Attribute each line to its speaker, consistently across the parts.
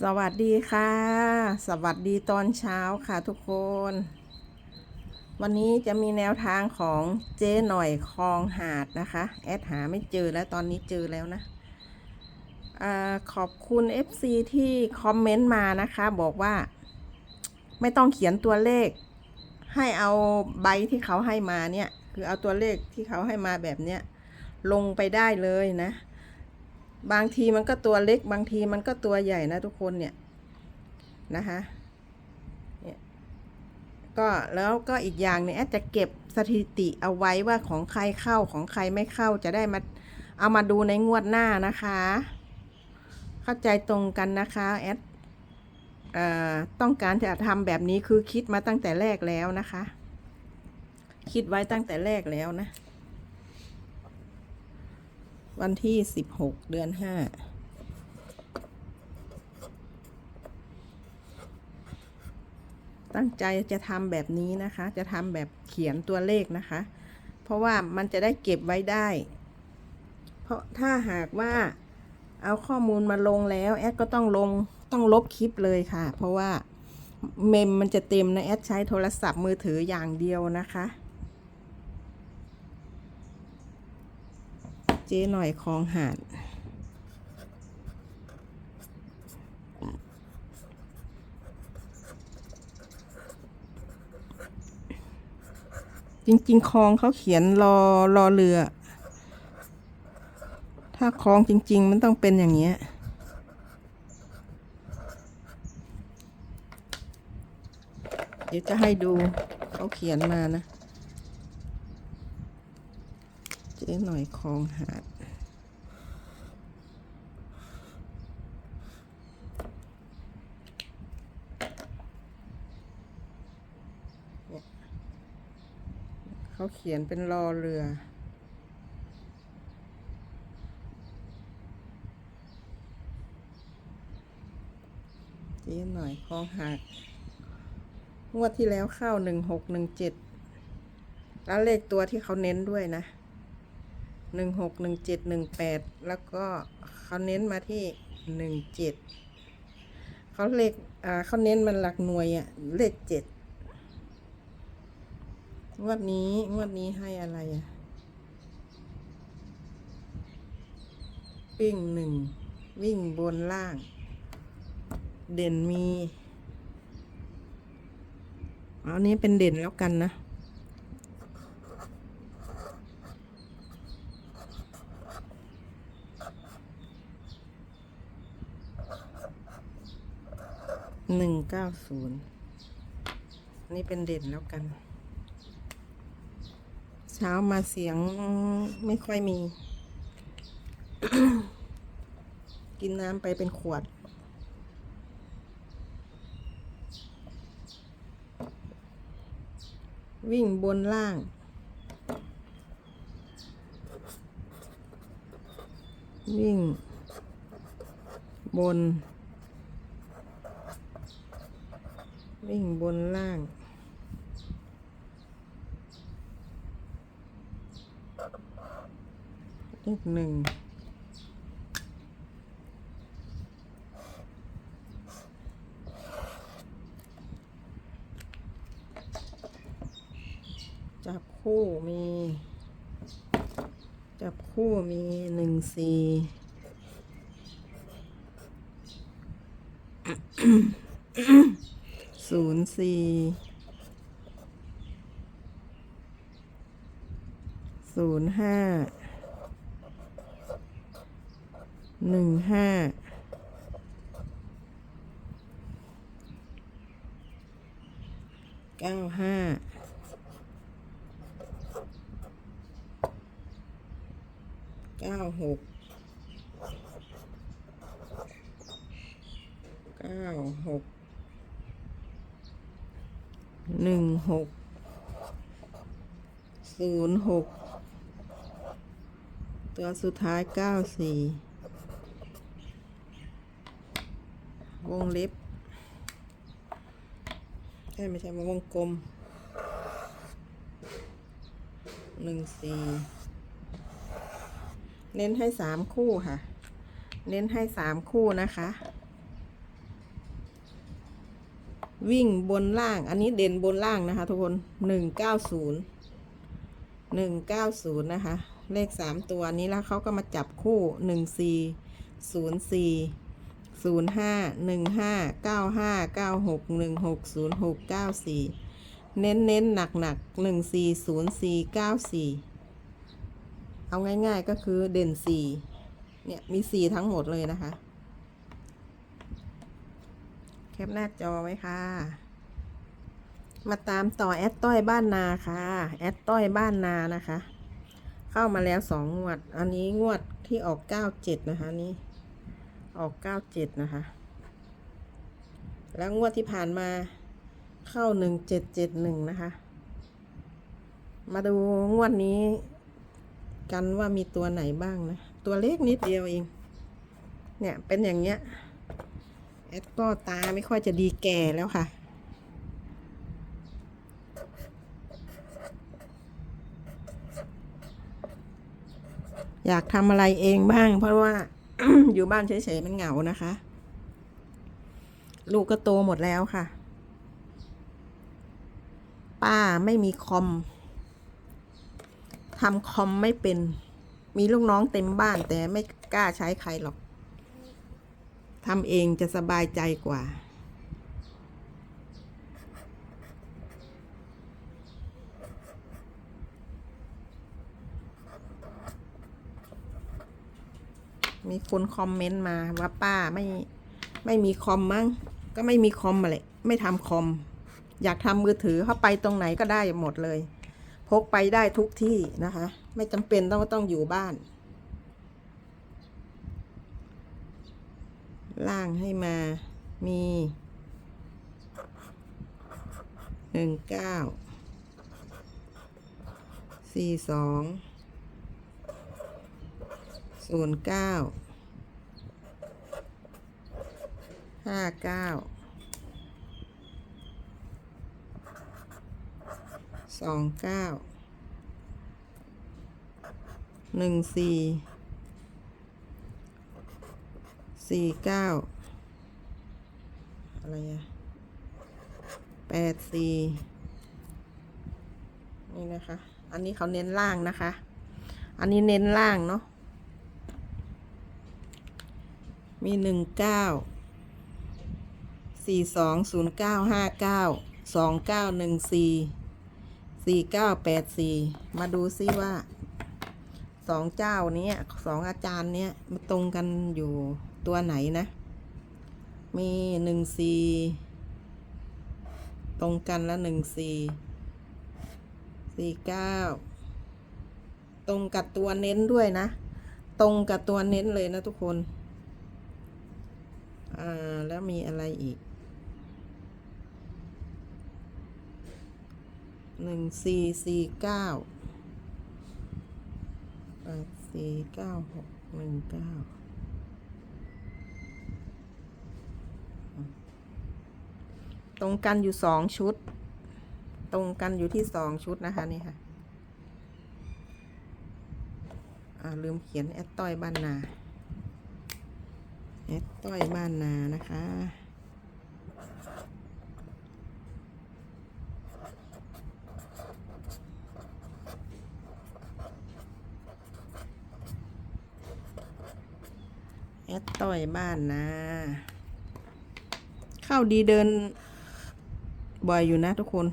Speaker 1: สวัสดีค่ะ สวัสดีตอนเช้าค่ะทุกคน วันนี้จะมีแนวทางของเจ๊หน่อยคลองหาดนะคะ แอดหาไม่เจอแล้วตอนนี้เจอแล้วนะอขอบคุณ FC ที่คอมเมนต์มานะคะ บอกว่า ไม่ต้องเขียนตัวเลข ให้เอาใบที่เขาให้มาเนี่ย คือเอาตัวเลขที่เขาให้มาแบบเนี้ย ลงไปได้เลยนะ บางทีมันก็ตัวเล็ก บางทีมันก็ตัวใหญ่นะทุกคนเนี่ยนะคะเนี่ยก็แล้วก็อีกอย่างเนี่ยแอดจะเก็บสถิติเอาไว้ว่าของใครเข้าของใครไม่เข้าจะได้มาเอามาดูในงวดหน้านะคะ เข้าใจตรงกันนะคะแอดต้องการจะทำแบบนี้คือคิดมาตั้งแต่แรกแล้วนะคะ คิดไว้ตั้งแต่แรกแล้วนะ วันที่สิบหกเดือนห้าตั้งใจจะทำแบบนี้นะคะ จะทำแบบเขียนตัวเลขนะคะ เพราะว่ามันจะได้เก็บไว้ได้ เพราะถ้าหากว่าเอาข้อมูลมาลงแล้วแอดก็ต้องลงต้องลบคลิปเลยค่ะ เพราะว่าเมมมันจะเต็มนะแอดใช้โทรศัพท์มือถืออย่างเดียวนะคะ จ๊หน่อยคลองหาด จริงๆคลองเขาเขียนรอรอเรือ ถ้าคลองจริง ๆ มันต้องเป็นอย่างเงี้ยเดี๋ยวจะให้ดูเขาเขียนมานะ เจ๊หน่อยคลองหาดเขาเขียนเป็นรอเรือ เจ๊หน่อยคลองหักงวดที่แล้วเข้าหนึ่งหกหนึ่งเจ็ดแล้วเลขตัวที่เขาเน้นด้วยนะ หนึ่งหกหนึ่งเจ็ดหนึ่งแปดแล้วก็เขาเน้นมาที่หนึ่งเจ็ดเขาเลขอ่าเขาเน้นมันหลักหน่วยอะเลขเจ็ดงวดนี้งวดนี้ให้อะไรอะวิ่งหนึ่งวิ่งบนล่าง เด่นมีอันนี้เป็นเด่นแล้วกันนะ หนึ่งเก้าศูนย์นนี้เป็นเด่นแล้วกัน เช้ามาเสียงไม่ค่อยมี กินน้ำไปเป็นขวด วิ่งบนล่างวิ่ง บน วิ่งบนล่างเลขหนึ่ง จับคู่มี จับคู่มีหนึ่งสี่ศูน ย์สี่ศูนย์ห้าหนึ่งห้าเก้าห้าเก้าหกเก้าหก หนึ่งหกศูนย์หกตัวสุดท้ายเก้าสี่วงเล็บใช่ไม่ใช่มาวงกลมหนึ่งสี่เน้นให้สามคู่ค่ะ เน้นให้สามคู่นะคะ วิ่งบนล่าง อันนี้เด่นบนล่างนะคะทุกคนหนึ่งเก้าศูนย์หนึ่งเก้าศูนย์นะคะ เลขสามตัวนี้แล้วเขาก็มาจับคู่หนึ่งสี่ศูนย์สี่ศูนย์ห้าหนึ่งห้าเก้าห้าเก้าหกหนึ่งหกศูนย์หกเก้าสี่เน้นเน้นหนักหนักหนึ่งสี่ศูนย์สี่เก้าสี่เอาง่ายๆก็คือเด่นสี่เนี่ยมีสี่ทั้งหมดเลยนะคะ ปหน้าจอไว้ค่ะ มาตามต่อแอดต้อยบ้านนาค่ะ แอดต้อยบ้านนานะคะ เข้ามาแล้วสองงวด อันนี้งวดที่ออกเก้าเจ็ดนะคะนนี้ออกเก้าเจ็ดนะคะ แล้วงวดที่ผ่านมาเข้าหนึ่งเจ็ดเจ็ดหนึ่งนะคะ มาดูงวดนี้ กันว่ามีตัวไหนบ้างนะ ตัวเล็กนิดเดียวเอง เนี่ยเป็นอย่างเงี้ย แอดก็ตาไม่ค่อยจะดีแก่แล้วค่ะ อยากทำอะไรเองบ้าง เพราะว่าอยู่บ้านเฉยๆมันเหงานะคะ ลูกก็โตหมดแล้วค่ะ ป้าไม่มีคอมทำคอมไม่เป็น มีลูกน้องเต็มบ้านแต่ไม่กล้าใช้ใครหรอก ทำเองจะสบายใจกว่า มีคนคอมเมนต์มาว่าป้าไม่ไม่มีคอมมั้ง ก็ไม่มีคอมมาเลยไม่ทำคอม อยากทำมือถือเข้าไปตรงไหนก็ได้หมดเลย พกไปได้ทุกที่นะคะ ไม่จำเป็นต้องต้องอยู่บ้าน ล่างให้มามีหนึ่งเก้าสี่สองศูนย์เก้าห้าเก้าสองเก้าหนึ่งสี่ สี่เก้าอะไรอะแปดสี่นี่นะคะ อันนี้เขาเน้นล่างนะคะ อันนี้เน้นล่างเนาะ มีหนึ่งเก้าสี่สองศูนย์เก้าห้าเก้าสองเก้าหนึ่งสี่สี่เก้าแปดสี่มาดูซิว่าสองเจ้านี้สองอาจารย์เนี้ยมาตรงกันอยู่ ตัวไหนนะ มีหนึ่งสี่ตรงกันล้วหนึ่งสี่สี่เก้าตรงกับตัวเน้นด้วยนะ ตรงกับตัวเน้นเลยนะทุกคน อ่า แล้วมีอะไรอีกหนึ่งสี่สี่เก้าแปดสี่เก้าหกหนึ่งเก้า ตรงกันอยู่สองชุด ตรงกันอยู่ที่สองชุดนะคะนี่ค่ะอาลืมเขียนแอดต้อยบ้านนาแอดต้อยบ้านนานะคะแอดต้อยบ้านนาเข้าดีเดิน บ่อยอยู่นะทุกคน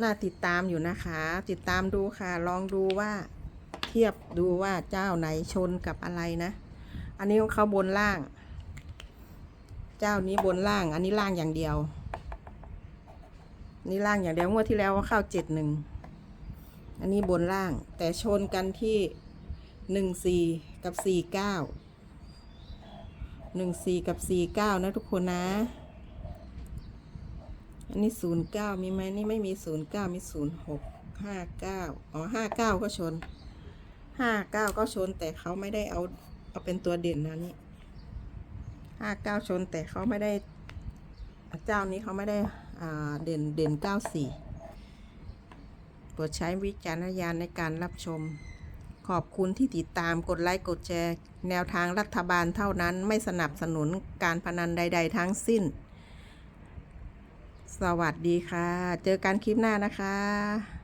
Speaker 1: น่าติดตามอยู่นะคะ ติดตามดูค่ะ ลองดูว่าเทียบดูว่าเจ้าไหนชนกับอะไรนะ อันนี้ของเขาบนล่าง เจ้านี้บนล่าง อันนี้ล่างอย่างเดียว นี่ล่างอย่างเดียวงวดที่แล้วเข้าเจ็ดหนึ่ง อันนี้บนล่าง แต่ชนกันที่หนึ่งสี่กับสี่เก้าหนึ่งสี่กับสี่เก้านะทุกคนนะ อันนี้ศูนย์เก้ามีไหมนี่ไม่มีศูนย์เก้ามีศูนย์หกห้าเก้าอ๋อห้าเก้าก็ชนห้าเก้าก็ชนแต่เขาไม่ได้เอาเอาเป็นตัวเด่นนะนี่ห้าเก้าชนแต่เขาไม่ได้เจ้านี้เขาไม่ได้อ่าเด่นเด่นเก้าสี่โปรดใช้วิจารณญาณในการรับชม ขอบคุณที่ติดตามกดไลค์กดแชร์ แนวทางรัฐบาลเท่านั้นไม่สนับสนุนการพนันใด ๆ ทั้งสิ้น สวัสดีค่ะ เจอกันคลิปหน้านะคะ